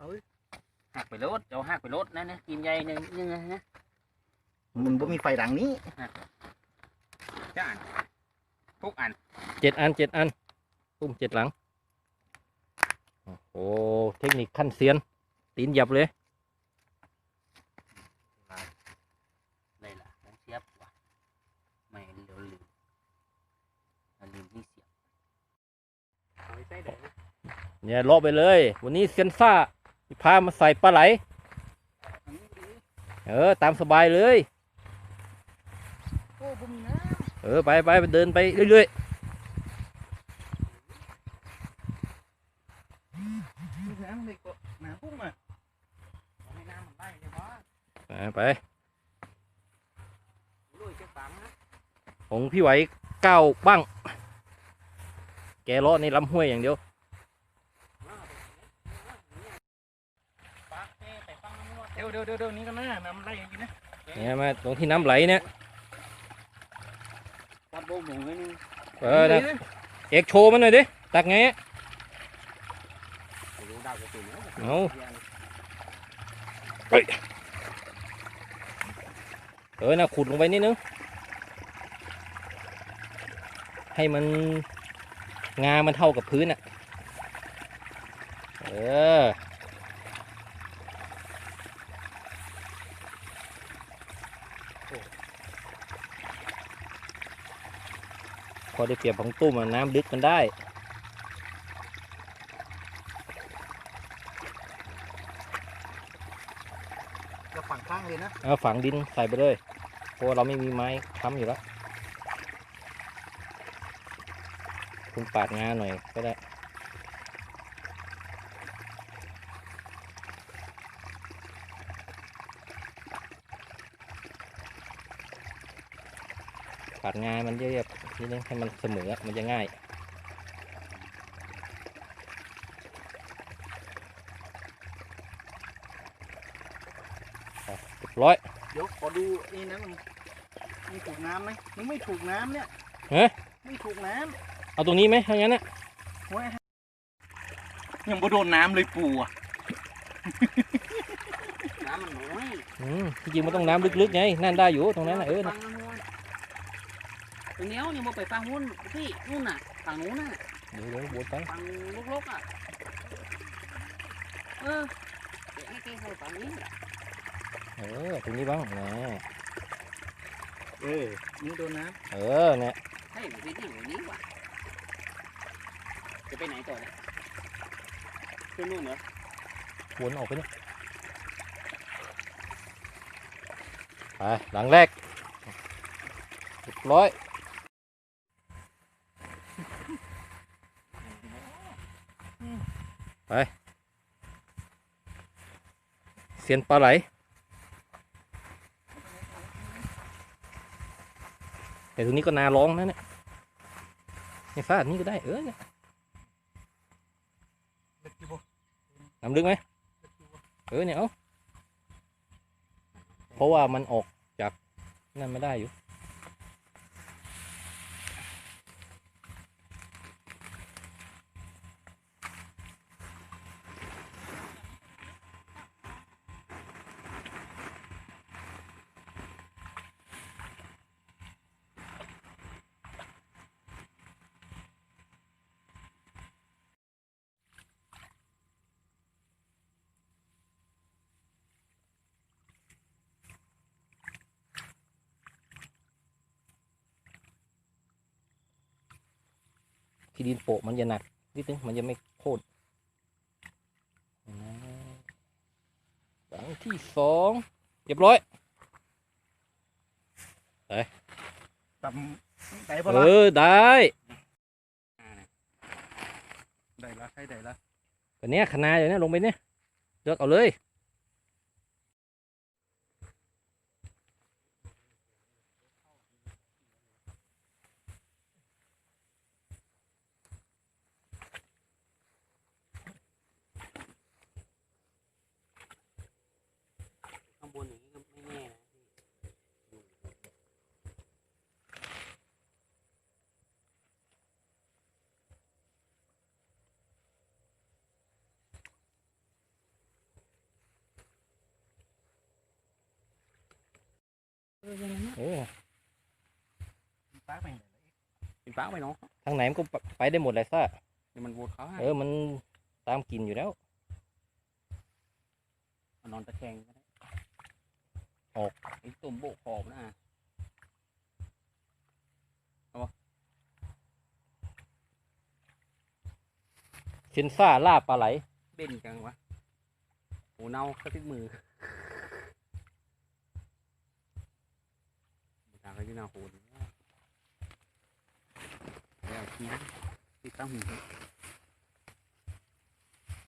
หักไปรถเอาหักไปรถนะนะกินใหญ่หนึ่งนึงนะนะมันบ่มีไฟดังนี้จ้าอันทุกอันเจ็ดอันเจ็ดอันตุ้มเจ็ดหลัง โอ้โหเทคนิคขั้นเซียน ตีนหยับเลยเลยล่ะผมเสียบว่ะไม่เดี๋ยวลืมเอาลืมที่เสียบเอาไปใส่เดี๋ยวนะเนี่ยเลาะไปเลย วันนี้เซียนซ่า พามาใส่ปลาไหล เออ ตามสบายเลย โอ้ผมน้เออ ไปไปเดินไปเรื่อยน้ำเลยก็น้ำพุ่งอาให้น้ำมันไหลเลยว่าๆไปไปลุยจะฝังนะของพี่ไหวเก้าบ้าง แกเลาะในลำห้วยอย่างเดียว ปักเอ้ไปฟังน้ำนวด เดี๋ยวเดี๋ยวเดี๋ยวเดี๋ยวนี้ก็น่าน้ำไหลอย่างนี้นะเนี่ยมาตรงที่น้ำไหลเนี่ยตัดโบกหมูไว้นึงเออนะเอกโชว์มันหน่อยดิตักไงอะรู้ดาวจะตื่นแล้วเอาเออนะขุดลงไปนิดนึงให้มันงามันเท่ากับพื้นอะ เออ อได้เปรียบของตุ้มอะน้ำลึกมันได้ จะฝั่งข้างเลยนะเอาฝังดินใส่ไปเลยเพราะว่าเราไม่มีไม้ค้ำอยู่แล้ว คุณปาดงาหน่อยก็ได้ ปาดงามันเรียบๆนิดนึงให้มันเสมอมันจะง่ายเรียบร้อยเดี๋ยวขอดูนี่นะมันมันถูกน้ำไหมมันไม่ถูกน้ำเนี่ยเอ๊ะไม่ถูกน้เอาตรงนี้ไหมถ้างั้นนะำโอ้ยยังบ่โดนน้ำเลยปูอะ น้ำมันน้อยอืมจริงๆมันต้องน้ำลึกๆไงนั่นได้อยู่ตรงนั้นนะเออฟันะ งน้ำนวดตรงเนี้ยเนี่ยมาไปฟังหุ้นพี่นู่นน่ะฝั่งนู้นน่ะเดี๋ยวเดี๋ยวบดไปฝั่งลกๆอะเออเดี๋ยวให้แกใส่ฝั่งนี้เออตรงนี้บ้างนะเออนี่โดนน้เออเนี่ยให้มันไปที่ไหนนี้วะจะไปไหนต่อเนี่ยขึ้นนู่นเหรอวนออกไปเนี่ยไปหลังแรกเรียบร้อย ไปเสียนปลาไหล แต่ตรงนี้ก็นาร้องนะเนี่ยในฟ้านี่ก็ได้ เออเนี่ยำลึกอยู่บ่น้ำลึกไหมเออเนี่ยเอาเพราะว่ามันออกจากนั่นไม่ได้อยู่ ที่ดินโปะมันจะหนักนิดนึงมันจะไม่โค่นนะหลังที่สองเรียบร้อยตำได้ปะเอล่ะอได้ได้ละใช่ได้ละก็เนี้ยคณะอย่างเนี้ยลงไปเนี่ยเลือกเอาเลย อยังไงเนี่ยเออป้าไปไหนเลยเป็นป้าไปเนาะทางไหนมันก็ไปได้หมดเลยซ่าเดี๋ยวมันโวดเขาให้เออมันตามกินอยู่แล้วเอานอนตะแคงก็ได้ออก ไอ้ตุ่มโบกขอบนะอะเซนซ่าล่าปลาไหลเด่นจังวะโหเน่าเข้าที่มือ ตาเขาอยู่หน้